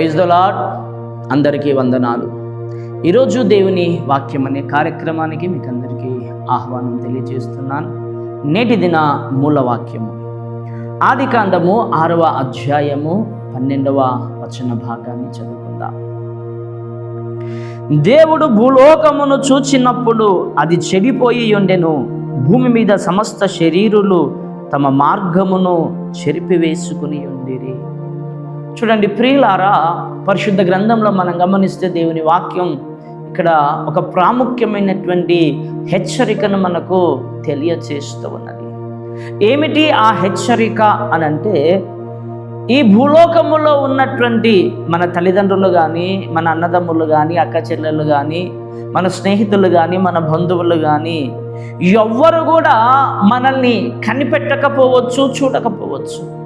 Praise దొలాడ్ అందరికీ వందనాలు. ఈరోజు దేవుని వాక్యం అనే కార్యక్రమానికి మీకు అందరికీ ఆహ్వానం తెలియజేస్తున్నాను. నేటి దిన మూల వాక్యము. ఆది కాండము ఆరవ అధ్యాయము పన్నెండవ వచన భాగాన్ని చదువుకుందాం. దేవుడు భూలోకమును చూచినప్పుడు అది చెడిపోయి ఉండెను. భూమి మీద సమస్త శరీరులు తమ మార్గమును చెరిపివేసుకుని ఉండిరి. చూడండి ప్రియులారా పరిశుద్ధ గ్రంథంలో మనం గమనిస్తే దేవుని వాక్యం ఇక్కడ ఒక ప్రాముఖ్యమైనటువంటి హెచ్చరికను మనకు తెలియచేస్తూ ఉన్నది. ఏమిటి ఆ హెచ్చరిక అని అంటే ఈ భూలోకములో ఉన్నటువంటి మన తల్లిదండ్రులు కానీ మన అన్నదమ్ములు కానీ అక్క చెల్లెలు కానీ మన స్నేహితులు కానీ మన బంధువులు కానీ ఎవ్వరు కూడా మనల్ని కనిపెట్టకపోవచ్చు చూడకపోవచ్చు.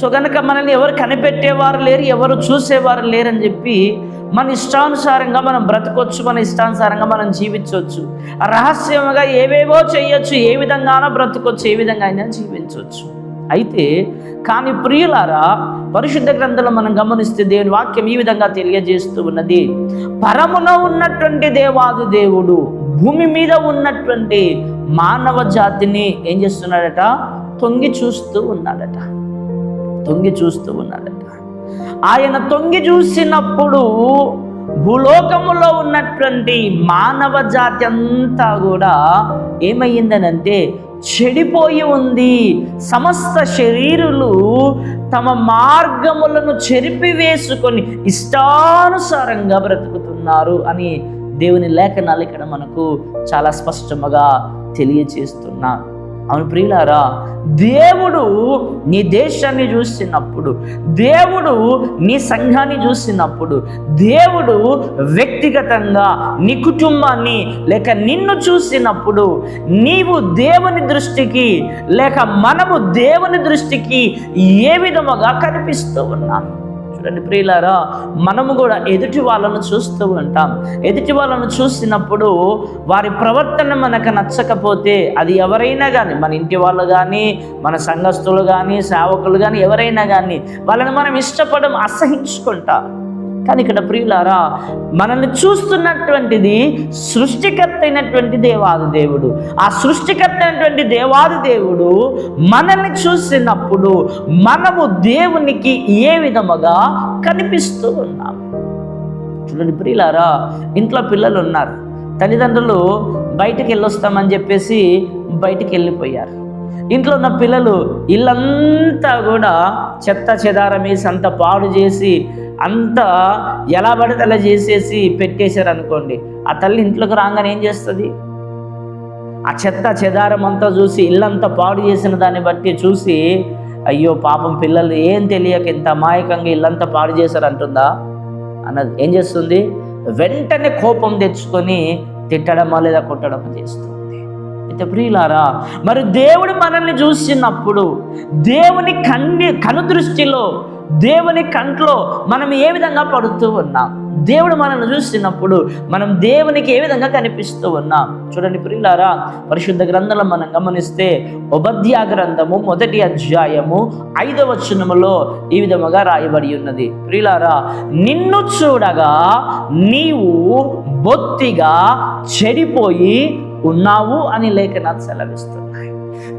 సో కనుక మనల్ని ఎవరు కనిపెట్టేవారు లేరు ఎవరు చూసేవారు లేరని చెప్పి మన ఇష్టానుసారంగా మనం బ్రతకొచ్చు మన ఇష్టానుసారంగా మనం జీవించవచ్చు. రహస్యంగా ఏవేవో చేయొచ్చు ఏ విధంగానో బ్రతకొచ్చు ఏ విధంగా అయినా జీవించవచ్చు. అయితే కానీ ప్రియులారా పరిశుద్ధ గ్రంథంలో మనం గమనిస్తే దేవుని వాక్యం ఈ విధంగా తెలియజేస్తూ ఉన్నది. పరమున ఉన్నటువంటి దేవాది దేవుడు భూమి మీద ఉన్నటువంటి మానవ జాతిని ఏం చేస్తున్నాడట? తొంగి చూస్తూ ఉన్నాడట. తొంగి చూస్తూ ఉన్నాడట. ఆయన తొంగి చూసినప్పుడు భూలోకములో ఉన్నటువంటి మానవ జాతి అంతా కూడా ఏమయ్యిందనంటే చెడిపోయి ఉంది. సమస్త శరీరులు తమ మార్గములను చెరిపివేసుకొని ఇష్టానుసారంగా బ్రతుకుతున్నారు అని దేవుని లేఖనాలు ఇక్కడ మనకు చాలా స్పష్టముగా తెలియచేస్తున్నారు అవును ప్రియులారా దేవుడు నీ దేశాన్ని చూసినప్పుడు దేవుడు నీ సంఘాన్ని చూసినప్పుడు దేవుడు వ్యక్తిగతంగా నీ కుటుంబాన్ని లేక నిన్ను చూసినప్పుడు నీవు దేవుని దృష్టికి లేక మనము దేవుని దృష్టికి ఏ విధముగా కనిపిస్తూ ఉన్నాను రండి. ప్రియులారా మనము కూడా ఎదుటి వాళ్ళను చూస్తూ ఉంటాం. ఎదుటి వాళ్ళను చూసినప్పుడు వారి ప్రవర్తన మనకు నచ్చకపోతే అది ఎవరైనా కానీ మన ఇంటి వాళ్ళు కానీ మన సంఘస్థులు కానీ సేవకులు కానీ ఎవరైనా కానీ వాళ్ళని మనం ఇష్టపడం అసహించుకుంటాం. కానీ ఇక్కడ ప్రియులారా మనల్ని చూస్తున్నటువంటిది సృష్టికర్త అయినటువంటి దేవాది దేవుడు. ఆ సృష్టికర్త అయినటువంటి దేవాది దేవుడు మనల్ని చూసినప్పుడు మనము దేవునికి ఏ విధముగా కనిపిస్తూ ఉన్నాం. చూడండి ప్రియులారా ఇంట్లో పిల్లలు ఉన్నారు. తల్లిదండ్రులు బయటికి వెళ్ళొస్తామని చెప్పేసి బయటికి వెళ్ళిపోయారు. ఇంట్లో ఉన్న పిల్లలు ఇల్లంతా కూడా చెత్త చెదారమేసి అంత పాడు చేసి అంతా ఎలా పడితే అలా చేసేసి పెట్టేశారు అనుకోండి ఆ తల్లి ఇంట్లోకి రాగానే ఏం చేస్తుంది? ఆ చెత్త చెదారం అంతా చూసి ఇల్లంతా పాడు చేసిన దాన్ని బట్టి చూసి అయ్యో పాపం పిల్లలు ఏం తెలియక ఇంత అమాయకంగా ఇల్లంతా పాడు చేశారు అంటుందా అన్నది ఏం చేస్తుంది? వెంటనే కోపం తెచ్చుకొని తిట్టడమా లేదా కొట్టడమా చేస్తుంది. అయితే ప్రియులారా మరి దేవుడు మనల్ని చూసినప్పుడు దేవుని కన్ని కనుదృష్టిలో దేవుని కంట్లో మనం ఏ విధంగా పడుతూ ఉన్నాం? దేవుడు మనల్ని చూసినప్పుడు మనం దేవునికి ఏ విధంగా కనిపిస్తూ ఉన్నాం? చూడండి ప్రియులారా పరిశుద్ధ గ్రంథంలో మనం గమనిస్తే ఉపధ్యా గ్రంథము మొదటి అధ్యాయము ఐదవ వచనములో ఈ విధముగా రాయబడి ఉన్నది. ప్రియులారా నిన్ను చూడగా నీవు బొత్తిగా చెడిపోయి ఉన్నావు అని లేఖనాలు సెలవిస్తుంది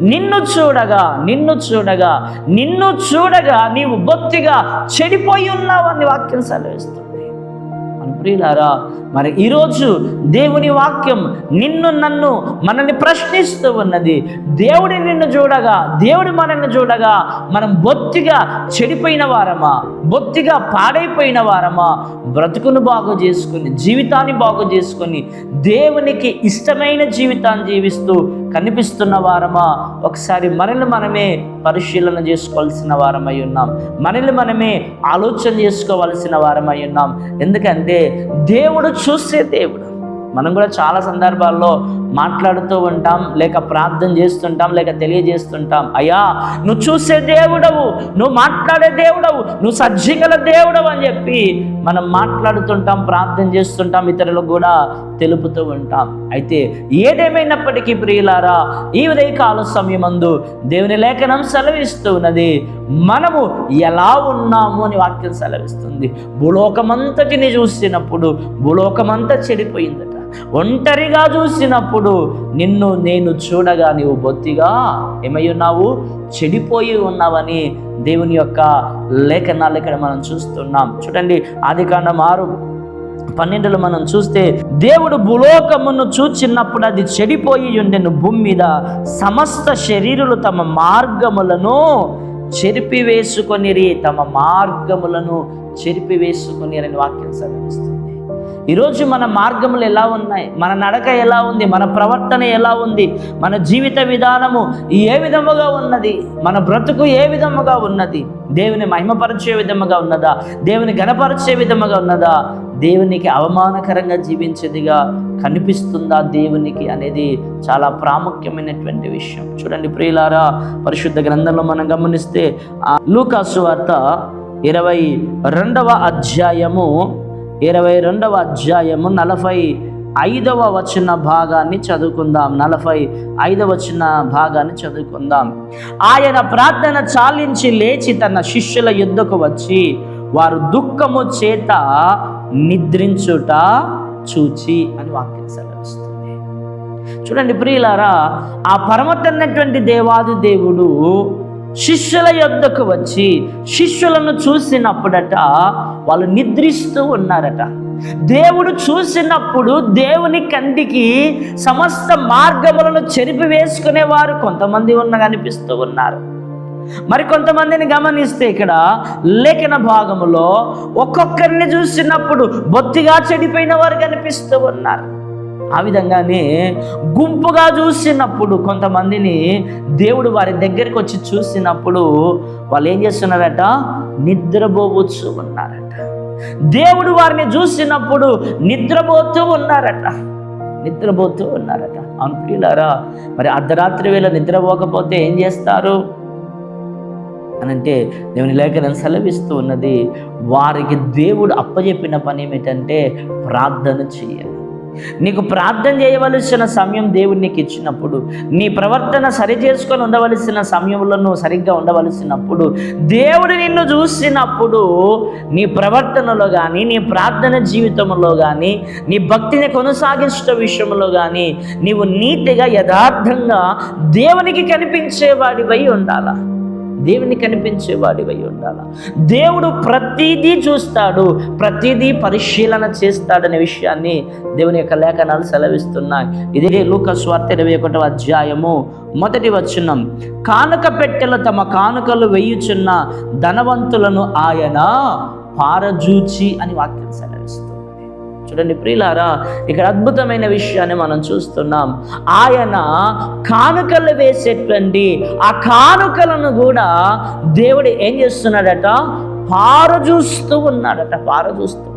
నిన్ను చూడగా నిన్ను చూడగా నిన్ను చూడగా నీవు బొత్తిగా చెడిపోయి ఉన్నావు అని వాక్యం సెలవిస్తుంది. ప్రియులారా మరి ఈరోజు దేవుని వాక్యం నిన్ను నన్ను మనల్ని ప్రశ్నిస్తూ ఉన్నది. దేవుడి నిన్ను చూడగా దేవుడు మనల్ని చూడగా మనం బొత్తిగా చెడిపోయిన వారమా? బొత్తిగా పాడైపోయిన వారమా? బ్రతుకును బాగు చేసుకుని జీవితాన్ని బాగు చేసుకొని దేవునికి ఇష్టమైన జీవితాన్ని జీవిస్తూ కనిపిస్తున్న వారమా? ఒకసారి మనల్ని మనమే పరిశీలన చేసుకోవాల్సిన వారమై ఉన్నాం. మనల్ని మనమే ఆలోచన చేసుకోవాల్సిన వారమై ఉన్నాం. ఎందుకంటే దేవుడు చూసే దేవుడు. మనం కూడా చాలా సందర్భాల్లో మాట్లాడుతూ ఉంటాం లేక ప్రార్థన చేస్తుంటాం లేక తెలియజేస్తుంటాం. అయ్యా నువ్వు చూసే దేవుడవు నువ్వు మాట్లాడే దేవుడవు నువ్వు సజ్జిగల దేవుడవు అని చెప్పి మనం మాట్లాడుతుంటాం ప్రార్థన చేస్తుంటాం ఇతరులకు కూడా తెలుపుతూ ఉంటాం. అయితే ఏదేమైనప్పటికీ ప్రియులారా ఈ ఉదయకాల సమయమందు దేవుని లేఖనం సెలవిస్తూ ఉన్నది మనము ఎలా ఉన్నాము అని వాక్యం సెలవిస్తుంది. భూలోకమంతటిని చూసినప్పుడు భూలోకమంతా చెడిపోయిందట. ఒంటరిగా చూసినప్పుడు నిన్ను నేను చూడగా నీవు బొత్తిగా ఏమై ఉన్నావు? చెడిపోయి ఉన్నావని దేవుని యొక్క లేఖనాలు ఇక్కడ మనం చూస్తున్నాం. చూడండి ఆది కాండం ఆరు పన్నెండులో మనం చూస్తే దేవుడు భూలోకమును చూచినప్పుడు అది చెడిపోయి ఉండెను భూమి మీద సమస్త శరీరులు తమ మార్గములను చెరిపివేసుకొనిరి తమ మార్గములను చెరిపివేసుకొనిరని వాక్యం సెలవిస్తుంది ఈరోజు మన మార్గములు ఎలా ఉన్నాయి? మన నడక ఎలా ఉంది? మన ప్రవర్తన ఎలా ఉంది? మన జీవిత విధానము ఏ విధముగా ఉన్నది? మన బ్రతుకు ఏ విధముగా ఉన్నది? దేవుని మహిమపరిచే విధముగా ఉన్నదా? దేవుని గణపరిచే విధముగా ఉన్నదా? దేవునికి అవమానకరంగా జీవించేదిగా కనిపిస్తుందా దేవునికి అనేది చాలా ప్రాముఖ్యమైనటువంటి విషయం. చూడండి ప్రియులారా పరిశుద్ధ గ్రంథంలో మనం గమనిస్తే ఆ లూకాసు వార్త ఇరవై రెండవ అధ్యాయము ఇరవై రెండవ అధ్యాయము నలభై ఐదవ వచన భాగాన్ని చదువుకుందాం. నలభై ఐదవ వచన భాగాన్ని చదువుకుందాం. ఆయన ప్రార్థన చాలించి లేచి తన శిష్యుల యుద్ధకు వచ్చి వారు దుఃఖము చేత నిద్రించుట చూచి అని వాక్యం సెలవిస్తుంది. చూడండి ప్రియులారా ఆ పరమతన్నటువంటి దేవాది దేవుడు శిష్యుల యొద్దకు వచ్చి శిష్యులను చూసినప్పుడట వాళ్ళు నిద్రిస్తూ ఉన్నారట. దేవుడు చూసినప్పుడు దేవుని కంటికి సమస్త మార్గములను చెరిపి వేసుకునేవారు కొంతమంది ఉన్న కనిపిస్తూ ఉన్నారు. మరి కొంతమందిని గమనిస్తే ఇక్కడ లేఖన భాగములో ఒక్కొక్కరిని చూసినప్పుడు బొత్తిగా చెడిపోయిన వారు కనిపిస్తూ ఉన్నారు. ఆ విధంగానే గుంపుగా చూసినప్పుడు కొంతమందిని దేవుడు వారి దగ్గరికి వచ్చి చూసినప్పుడు వాళ్ళు ఏం చేస్తున్నారట? నిద్రపోవచ్చు ఉన్నారట. దేవుడు వారిని చూసినప్పుడు నిద్రపోతూ ఉన్నారట. నిద్రపోతూ ఉన్నారట. అవును ప్రియులారా మరి అర్ధరాత్రి వేళ నిద్రపోకపోతే ఏం చేస్తారు? అనంటే దేవుని లేఖనం సెలవిస్తూ ఉన్నది వారికి దేవుడు అప్పచెప్పిన పని ఏమిటంటే ప్రార్థన చేయాలి. నీకు ప్రార్థన చేయవలసిన సమయం దేవుడు నీకు ఇచ్చినప్పుడు నీ ప్రవర్తన సరి చేసుకొని ఉండవలసిన సమయంలో నువ్వు సరిగ్గా ఉండవలసినప్పుడు దేవుడు నిన్ను చూసినప్పుడు నీ ప్రవర్తనలో కానీ నీ ప్రార్థన జీవితంలో కానీ నీ భక్తిని కొనసాగించడం విషయంలో కానీ నీవు నీతిగా యథార్థంగా దేవునికి కనిపించేవాడివై ఉండాలా? దేవుని కనిపించేవాడివై ఉండాల. దేవుడు ప్రతిదీ చూస్తాడు ప్రతిదీ పరిశీలన చేస్తాడనే విషయాన్ని దేవుని యొక్క లేఖనాలు సెలవిస్తున్నాయి. ఇదే లూక స్వార్థ ఇరవై ఒకటవ అధ్యాయము మొదటి వచనం. కానుక పెట్టెలు తమ కానుకలు వేయుచున్న ధనవంతులను ఆయన పారజూచి అని వాక్యం సెలవిస్తుంది. చూడండి ప్రియులారా ఇక్కడ అద్భుతమైన విషయాన్ని మనం చూస్తున్నాం. ఆయన కానుకలు వేసేటువంటి ఆ కానుకలను కూడా దేవుడు ఏం చేస్తున్నాడట? పారజూస్తూ ఉన్నాడట పారజూస్తూ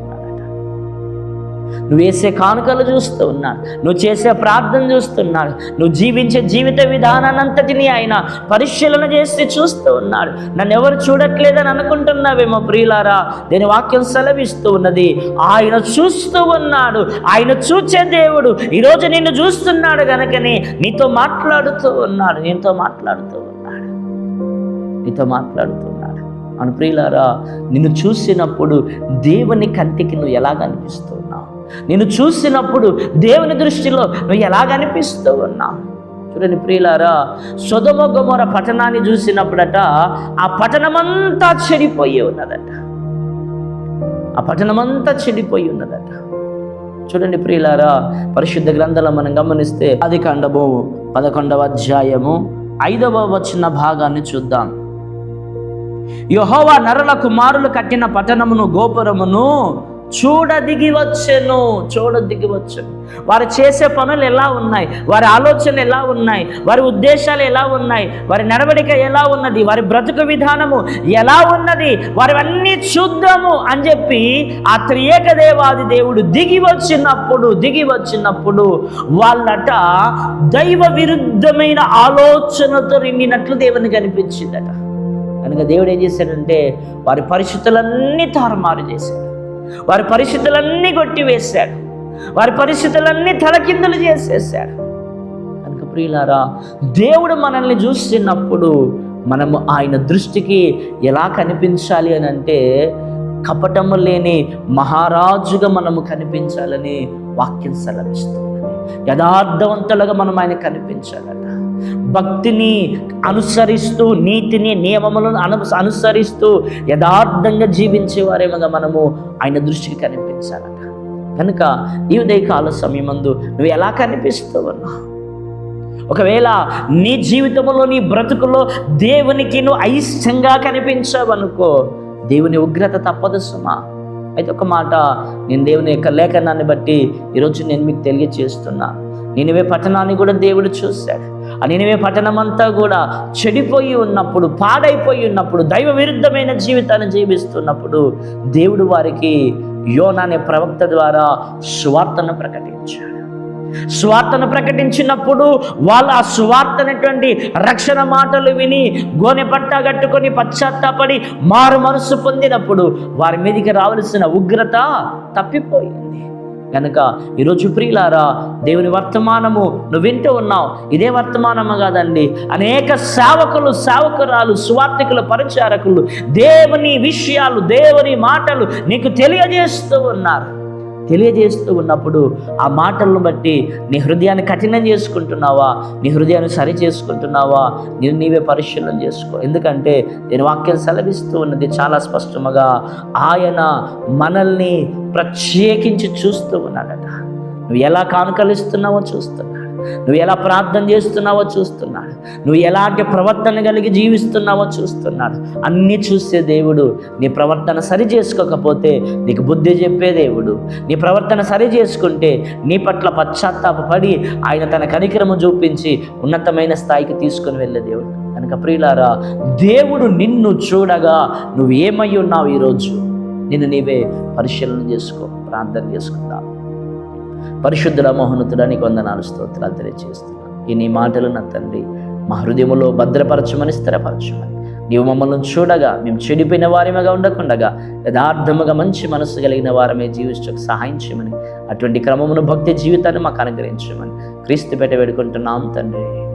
నువ్వు వేసే కానుకలు చూస్తూ ఉన్నాడు నువ్వు చేసే ప్రార్థన చూస్తున్నాడు నువ్వు జీవించే జీవిత విధానాన్నంతటిని ఆయన పరిశీలన చేసి చూస్తూ ఉన్నాడు. నన్ను ఎవరు చూడట్లేదని అనుకుంటున్నావేమో ప్రియులారా? నేను వాక్యం సెలవిస్తూ ఉన్నది. ఆయన చూస్తూ ఉన్నాడు. ఆయన చూచే దేవుడు ఈరోజు నిన్ను చూస్తున్నాడు కనుకని నీతో మాట్లాడుతూ ఉన్నాడు. నీతో మాట్లాడుతూ ఉన్నాడు. నీతో మాట్లాడుతూ ఉన్నాడు. అను ప్రియులారా నిన్ను చూసినప్పుడు దేవుని కంటికి నువ్వు ఎలా కనిపిస్తున్నావు నేను చూసినప్పుడు దేవుని దృష్టిలో నువ్వు ఎలా కనిపిస్తూ ఉన్నావు? చూడండి ప్రియులారా సొదమ గొమొర పట్టణాన్ని చూసినప్పుడట ఆ పట్టణమంతా చెడిపోయి ఉన్నదట. ఆ పట్టణమంతా చెడిపోయి ఉన్నదట. చూడండి ప్రియులారా పరిశుద్ధ గ్రంథాలు మనం గమనిస్తే అది కండబో పదకొండవ అధ్యాయము ఐదవ వచ్చిన భాగాన్ని చూద్దాం. యహోవా నరల కుమారులు కట్టిన పట్టణమును గోపురమును చూడ దిగి వచ్చెను చూడ దిగి వచ్చెను వారు చేసే పనులు ఎలా ఉన్నాయి? వారి ఆలోచనలు ఎలా ఉన్నాయి? వారి ఉద్దేశాలు ఎలా ఉన్నాయి? వారి నడవడిక ఎలా ఉన్నది? వారి బ్రతుకు విధానము ఎలా ఉన్నది? వారి అన్నీ చూద్దాము అని చెప్పి ఆ త్రియేక దేవాది దేవుడు దిగి వచ్చినప్పుడు దిగి వచ్చినప్పుడు వాళ్ళట దైవ విరుద్ధమైన ఆలోచనతో నిండినట్లు దేవుని కనిపించిందట కనుక దేవుడు ఏం చేశాడంటే వారి పరిస్థితులన్నీ తారుమారు చేశాడు. వారి పరిస్థితులన్నీ కొట్టివేశాడు. వారి పరిస్థితులన్నీ తలకిందులు చేసేసాడు కనుక ప్రియులారా దేవుడు మనల్ని చూస్తున్నప్పుడు మనము ఆయన దృష్టికి ఎలా కనిపించాలి అని అంటే కపటము లేని మహారాజుగా మనము కనిపించాలని వాక్యం సెలవిస్తుంది. యథార్థవంతులుగా మనం ఆయన కనిపించాలట. భక్తిని అనుసరిస్తూ నీతిని నియమములను అను అనుసరిస్తూ యథార్థంగా జీవించేవారేమగా మనము ఆయన దృష్టికి కనిపించాలట. కనుక ఈ ఉదయకాల సమయమందు నువ్వు ఎలా కనిపిస్తూ ఉన్నావు ఒకవేళ నీ జీవితంలో నీ బ్రతుకులో దేవునికి నువ్వు అయిష్టంగా కనిపించావనుకో దేవుని ఉగ్రత తప్పదు సుమా. అయితే ఒక మాట నేను దేవుని యొక్క లేఖనాన్ని బట్టి ఈరోజు నేను మీకు తెలియజేస్తున్నా నేనువే పట్టణాన్ని కూడా దేవుడు చూశాడు. ఆ పట్టణమంతా అంతా కూడా చెడిపోయి ఉన్నప్పుడు పాడైపోయి ఉన్నప్పుడు దైవ విరుద్ధమైన జీవితాన్ని జీవిస్తున్నప్పుడు దేవుడు వారికి యోన అనే ప్రవక్త ద్వారా స్వార్థను ప్రకటించాడు. స్వార్థను ప్రకటించినప్పుడు వాళ్ళు ఆ స్వార్థ అనేటువంటి రక్షణ మాటలు విని గోనె పట్టా కట్టుకొని పశ్చాత్తాపడి మారు మనసు పొందినప్పుడు వారి మీదకి రావలసిన ఉగ్రత తప్పిపోయింది. కనుక ఈరోజు ప్రియులారా దేవుని వర్తమానము నువ్వు వింటూ ఉన్నావు. ఇదే వర్తమానము కాదండి. అనేక సేవకులు సేవకురాలు సువార్థికులు పరిచారకులు దేవుని విషయాలు దేవుని మాటలు నీకు తెలియజేస్తూ ఉన్నారు. తెలియజేస్తూ ఉన్నప్పుడు ఆ మాటలను బట్టి నీ హృదయాన్ని కఠినం చేసుకుంటున్నావా? నీ హృదయాన్ని సరి చేసుకుంటున్నావా? నేను నీవే పరిశీలన చేసుకో. ఎందుకంటే నేను వాక్యం సెలవిస్తూ ఉన్నది చాలా స్పష్టముగా ఆయన మనల్ని ప్రత్యేకించి చూస్తూ ఉన్నాడట. నువ్వు ఎలా కానుకలిస్తున్నావో చూస్తున్నా నువ్వు ఎలా ప్రార్థన చేస్తున్నావో చూస్తున్నాడు. నువ్వు ఎలాంటి ప్రవర్తన కలిగి జీవిస్తున్నావో చూస్తున్నాడు. అన్నీ చూసే దేవుడు. నీ ప్రవర్తన సరి చేసుకోకపోతే నీకు బుద్ధి చెప్పే దేవుడు. నీ ప్రవర్తన సరి చేసుకుంటే నీ పట్ల పశ్చాత్తాపడి ఆయన తన కనికరము చూపించి ఉన్నతమైన స్థాయికి తీసుకుని వెళ్ళే దేవుడు. కనుక ప్రియులారా దేవుడు నిన్ను చూడగా నువ్వు ఏమై ఉన్నావు ఈరోజు? నిన్ను నీవే పరిశీలన చేసుకో ప్రార్థన చేసుకుందాం. పరిశుద్ధుల మోహనుతుడానికి వందనాలు స్తోత్రాలు తెలియజేస్తున్నాను. ఈ నీ మాటలు నా తండ్రి మా హృదయంలో భద్రపరచమని స్థిరపరచమని. నీవు మమ్మల్ని చూడగా మేము చెడిపోయిన వారిమగా ఉండకుండగా యథార్థముగా మంచి మనసు కలిగిన వారమే జీవించకు సహాయం చేయమని. అటువంటి క్రమమును భక్తి జీవితాన్ని మాకు అనుగ్రహించమని క్రీస్తు పెట్ట వేడుకుంటున్నాం తండ్రి.